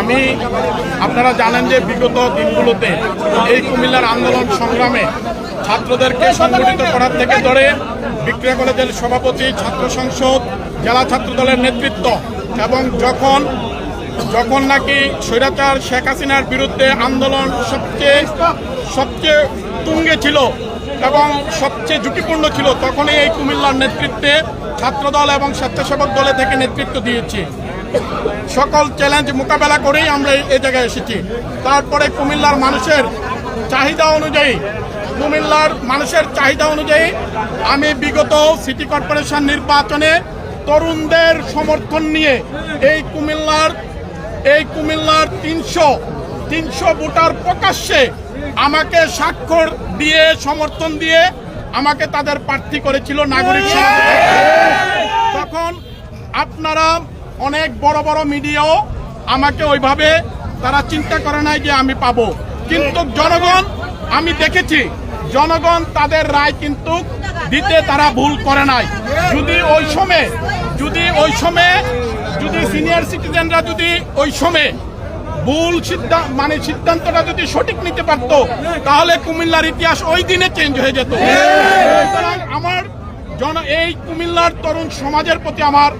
আমি, আপনারা জানেন যে বিগত দিনগুলোতে এই কুমিল্লার আন্দোলন সংগ্রামে ছাত্রদেরকে সংগঠিত করার থেকে ধরে বিক্রিয়া কলেজের সভাপতি, ছাত্র সংসদ, জেলা ছাত্র দলের নেতৃত্ব এবং যখন যখন নাকি স্বৈরাচার শেখ হাসিনার বিরুদ্ধে আন্দোলন সবচেয়ে সবচেয়ে তুঙ্গে ছিল এবং সবচেয়ে ঝুঁকিপূর্ণ ছিল, তখনই এই কুমিল্লার নেতৃত্বে ছাত্রদল এবং স্বেচ্ছাসেবক দলে থেকে নেতৃত্ব দিয়েছি। সকল চ্যালেঞ্জ মোকাবেলা করেই আমরা এই- জায়গায় এসেছি। তারপরে কুমিল্লার মানুষের চাহিদা অনুযায়ী, কুমিল্লার মানুষের চাহিদা অনুযায়ী আমি বিগত সিটি কর্পোরেশন নির্বাচনে তরুণদের সমর্থন নিয়ে এই কুমিল্লার এই কুমিল্লার তিনশো তিনশো ভোটার প্রকাশ্যে আমাকে স্বাক্ষর দিয়ে, সমর্থন দিয়ে আমাকে তাদের প্রার্থী করেছিল নাগরিক তখন আপনারা অনেক বড় বড় মিডিয়াও আমাকে ওইভাবে তারা চিন্তা করে নাই যে আমি পাবো। কিন্তু জনগণ আমি দেখেছি জনগণ তাদের রায় কিন্তু দিতে তারা ভুল করে নাই। যদি ওই সময়ে যদি ওই সময়ে যদি সিনিয়র সিটিজেনরা যদি ওই সময়ে ভুল সিদ্ধান্ত মানে সিদ্ধান্তটা যদি সঠিক নিতে পারত তাহলে কুমিল্লার ইতিহাস ওই দিনে চেঞ্জ হয়ে যেত। আমার জন এই কুমিল্লার তরুণ সমাজের প্রতি আমার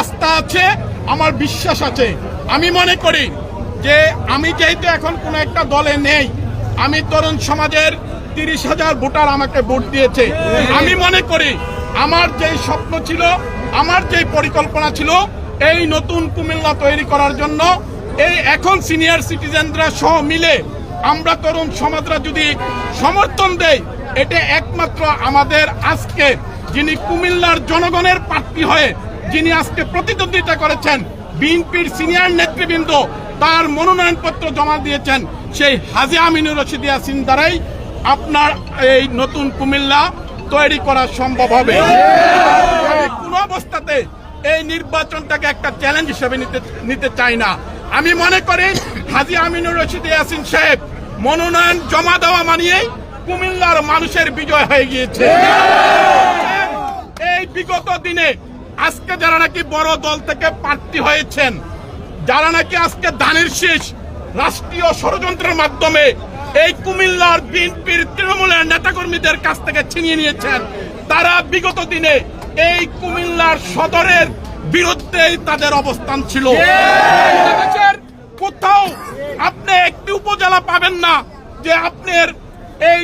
আস্থা আছে, আমার বিশ্বাস আছে। আমি মনে করি যে আমি যেহেতু এখন কোনো একটা দলে নেই, আমি তরুণ সমাজের তিরিশ হাজার ভোটার আমাকে ভোট দিয়েছে। আমি মনে করি আমার যেই স্বপ্ন ছিল, আমার যেই পরিকল্পনা ছিল, এই নতুন কুমিল্লা তৈরি করার জন্য, এই এখন সিনিয়র সিটিজেনরা সহ মিলে আমরা তরুণ সমাজরা যদি সমর্থন দেই, এটা একমাত্র আমাদের আজকে যিনি কুমিল্লার জনগণের প্রার্থী হয়ে যিনি আজকে প্রতিদ্বন্দ্বিতা করেছেন, বিএনপির সিনিয়র নেতৃবৃন্দ, তার মনোনয়নপত্র জমা দিয়েছেন সেই হাজি আমিনুর রশিদ ইয়াসিন দ্বারাই আপনার এই নতুন কুমিল্লা তৈরি করা সম্ভব হবে। কোনো অবস্থাতে এই নির্বাচনটাকে একটা চ্যালেঞ্জ হিসেবে নিতে নিতে চাই না। আমি মনে করি হাজি আমিনুর রশিদ ইয়াসিন সাহেব মনোনয়ন জমা দেওয়া মানিয়েই কুমিল্লার মানুষের বিজয় হয়ে গিয়েছে। এই বিগত দিনে আজকে যারা নাকি বড় দল থেকে প্রার্থী হয়েছেন যারা নাকি আজকে দানের শীষ রাষ্ট্রীয় ষড়যন্ত্রের মাধ্যমে এই কুমিল্লার বিএনপির তৃণমূলের নেতাকর্মীদের কাছ থেকে ছিনিয়ে নিয়েছেন তারা বিগত দিনে এই কুমিল্লার সদরের বিরুদ্ধেই তাদের অবস্থান ছিল। কোথাও আপনি একটি উপজেলা পাবেন না যে আপনার এই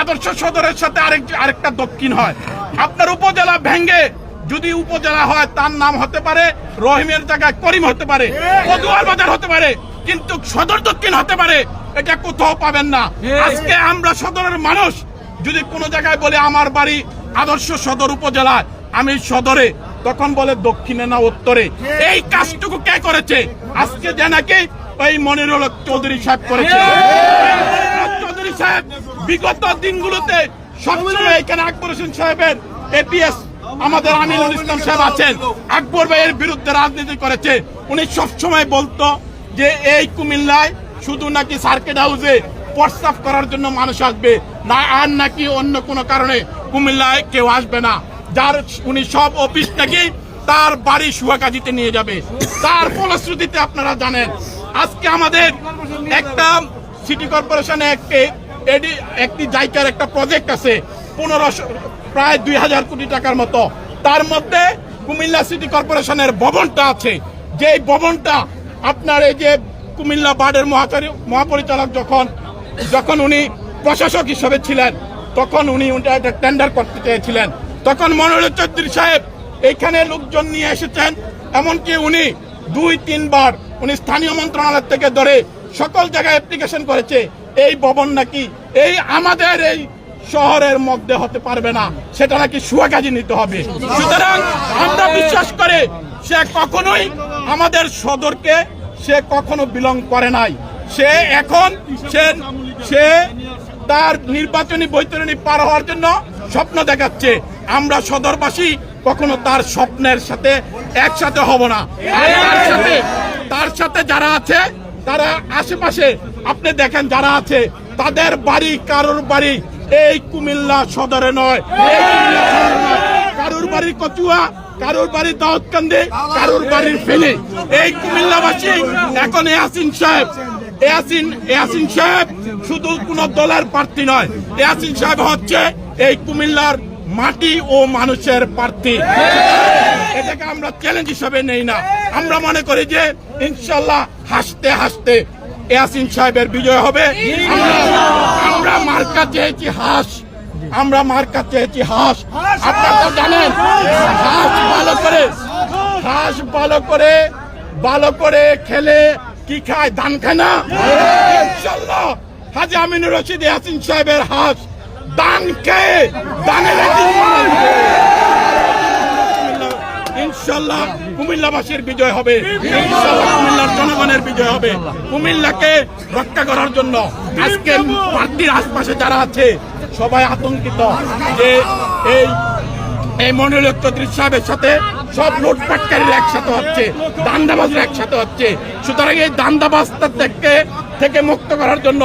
আদর্শ সদরের সাথে আরেক আরেকটা দক্ষিণ হয়। আপনার উপজেলা ভেঙ্গে যদি উপজেলা হয় তার নাম হতে পারে রহিমের জায়গায় করিম হতে পারে পদুয়ার বাজার হতে পারে কিন্তু সদর দক্ষিণ হতে পারে এটা কোথাও পাবেন না। আজকে আমরা সদরের মানুষ যদি কোনো জায়গায় বলে আমার বাড়ি আদর্শ সদর উপজেলায় আমি সদরে তখন বলে দক্ষিণে না উত্তরে। এই কাজটুকু কে করেছে? আজকে যে নাকি ওই মনিরুল চৌধুরী সাহেব করেছে। চৌধুরী সাহেব বিগত দিনগুলোতে সবসময় এখানে আকবর হোসেন সাহেবের এপিএস আমাদের আমিনুল ইসলাম সাহেব আছেন। আকবর ভাইয়ের বিরুদ্ধে রাজনীতি করেছে। উনি সবসময় বলতো যে এই কুমিল্লায় শুধু নাকি সার্কিট হাউসে প্রস্তাব করার জন্য মানুষ আসবে। না, আর নাকি অন্য কোনো কারণে কুমিল্লায় কেউ আসবে না। যার, উনি সব অফিস নাকি তার বাড়ি সুয়াকাজিতে নিয়ে যাবে। তার ফলশ্রুতিতে আপনারা জানেন, আজকে আমাদের একটা সিটি কর্পোরেশনে একটি একটি জায়গার একটা প্রজেক্ট আছে। পনেরোশো, প্রায় দুই হাজার কোটি টাকার মতো। তার মধ্যে কুমিল্লা সিটি কর্পোরেশনের ভবনটা আছে। যেই ভবনটা আপনার এই যে কুমিল্লা বার্ডের মহাচারী মহাপরিচালক যখন যখন উনি প্রশাসক হিসেবে ছিলেন, তখন উনি ওটা একটা টেন্ডার করতে চেয়েছিলেন। তখন মনোরঞ্জন চৌধুরী সাহেব এইখানে লোকজন নিয়ে এসেছেন, এমনকি উনি দুই, তিনবার উনি স্থানীয় মন্ত্রণালয় থেকে ধরে সকল জায়গায় অ্যাপ্লিকেশন করেছে, এই ভবন নাকি এই আমাদের এই শহরের মধ্যে হতে পারবে না। সেটা নাকি সুয়াকাজি নিতে হবে। সুতরাং আমরা বিশ্বাস করে সে কখনোই আমাদের সদরকে সে কখনো বিলং করে নাই। সে এখন সে সে তার নির্বাচনী বৈতরণী পার হওয়ার জন্য স্বপ্ন দেখাচ্ছে। আমরা সদরবাসী কখনো তার স্বপ্নের সাথে একসাথে হব না। তার সাথে তার সাথে যারা আছে, তারা আশেপাশে, আপনি দেখেন যারা আছে, তাদের বাড়ি কারোর বাড়ি এই কুমিল্লা সদরে নয়। কারোর বাড়ি কচুয়া, কারোর বাড়ির দাউদকান্দে, কারোর বাড়ির ফেলে এই কুমিল্লাবাসী, এখন ইয়াসিন সাহেব। ইয়াসিন ইয়াসিন সাহেব শুধু কোন দলের প্রার্থী নয়। ইয়াসিন সাহেব হচ্ছে এই কুমিল্লার মাটি ও মানুষের প্রার্থী। এটাকে আমরা চ্যালেঞ্জ হিসাবে নেই না। আমরা মনে করি যে ইনশাল্লাহ হাসতে হাসতে ইয়াসিন সাহেবের বিজয় হবে। আমরা মার্কা চেয়েছি হাস আমরা মার্কা চেয়েছি হাস আপনারা তো জানেন হাস। ভালো করে হাস ভালো করে ভালো করে খেলে কি খায় ধান খায় না? ইনশাল্লাহ হাজি আমিনুর রশিদ ইয়াসিন সাহেবের হাস দান খেয়ে দানের। ইনশাল্লাহ কুমিল্লাবাসীর বিজয় হবে। ইনশাল্লাহ কুমিল্লার জনগণের বিজয় হবে। কুমিল্লাকে রক্ষা করার জন্য আজকে প্রার্থীর আশপাশে যারা আছে, সবাই আতঙ্কিত যে এই এই মনোলোক চৌধুরী সাহেবের সাথে সব লুটপাটকারীরা একসাথে হচ্ছে, দান্দাবাজরা একসাথে হচ্ছে। সুতরাং এই দান্দাবাজটা থেকে থেকে মুক্ত করার জন্য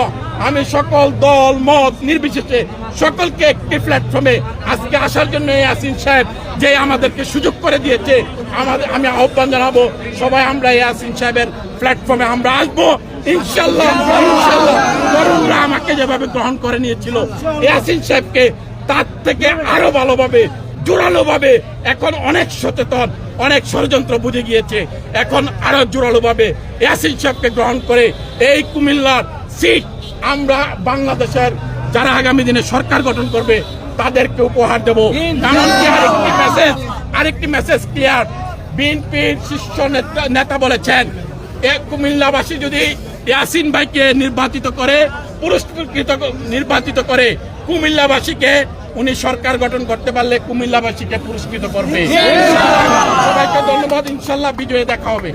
আমি সকল দল, মত নির্বিশেষে সকলকে একটি প্ল্যাটফর্মে আজকে আসার জন্য এই আসিন সাহেব যে আমাদেরকে সুযোগ করে দিয়েছে, আমাদের আমি আহ্বান জানাব, সবাই আমরা এই আসিন সাহেবের প্ল্যাটফর্মে আমরা আসব। ইনশাল্লাহ ইনশাল্লাহ। আমাকে যেভাবে গ্রহণ করে নিয়েছিল, ইয়াসিন সাহেবকে তার থেকে আরও ভালোভাবে জোরালো ভাবে এখন অনেক সচেতন, অনেক ষড়যন্ত্র বুঝে গিয়েছে। এখন আরও জোরালো ভাবে ইয়াসিন সাহেবকে গ্রহণ করে এই কুমিল্লার সিট আমরা বাংলাদেশের যারা আগামী দিনে সরকার গঠন করবে, তাদেরকে উপহার দেব। এমনকি আরেকটি মেসেজ আরেকটি মেসেজ ক্লিয়ার বিএনপির শীর্ষ নেতা- বলেছেন, এ কুমিল্লাবাসী যদি ইয়াসিন ভাইকে নির্বাচিত করে, পুরস্কৃত নির্বাচিত করে কুমিল্লাবাসীকে, উনি সরকার গঠন করতে পারলে কুমিল্লাবাসীকে পুরস্কৃত করবে। সবাইকে ধন্যবাদ, ইনশাল্লাহ বিজয়ে দেখা হবে।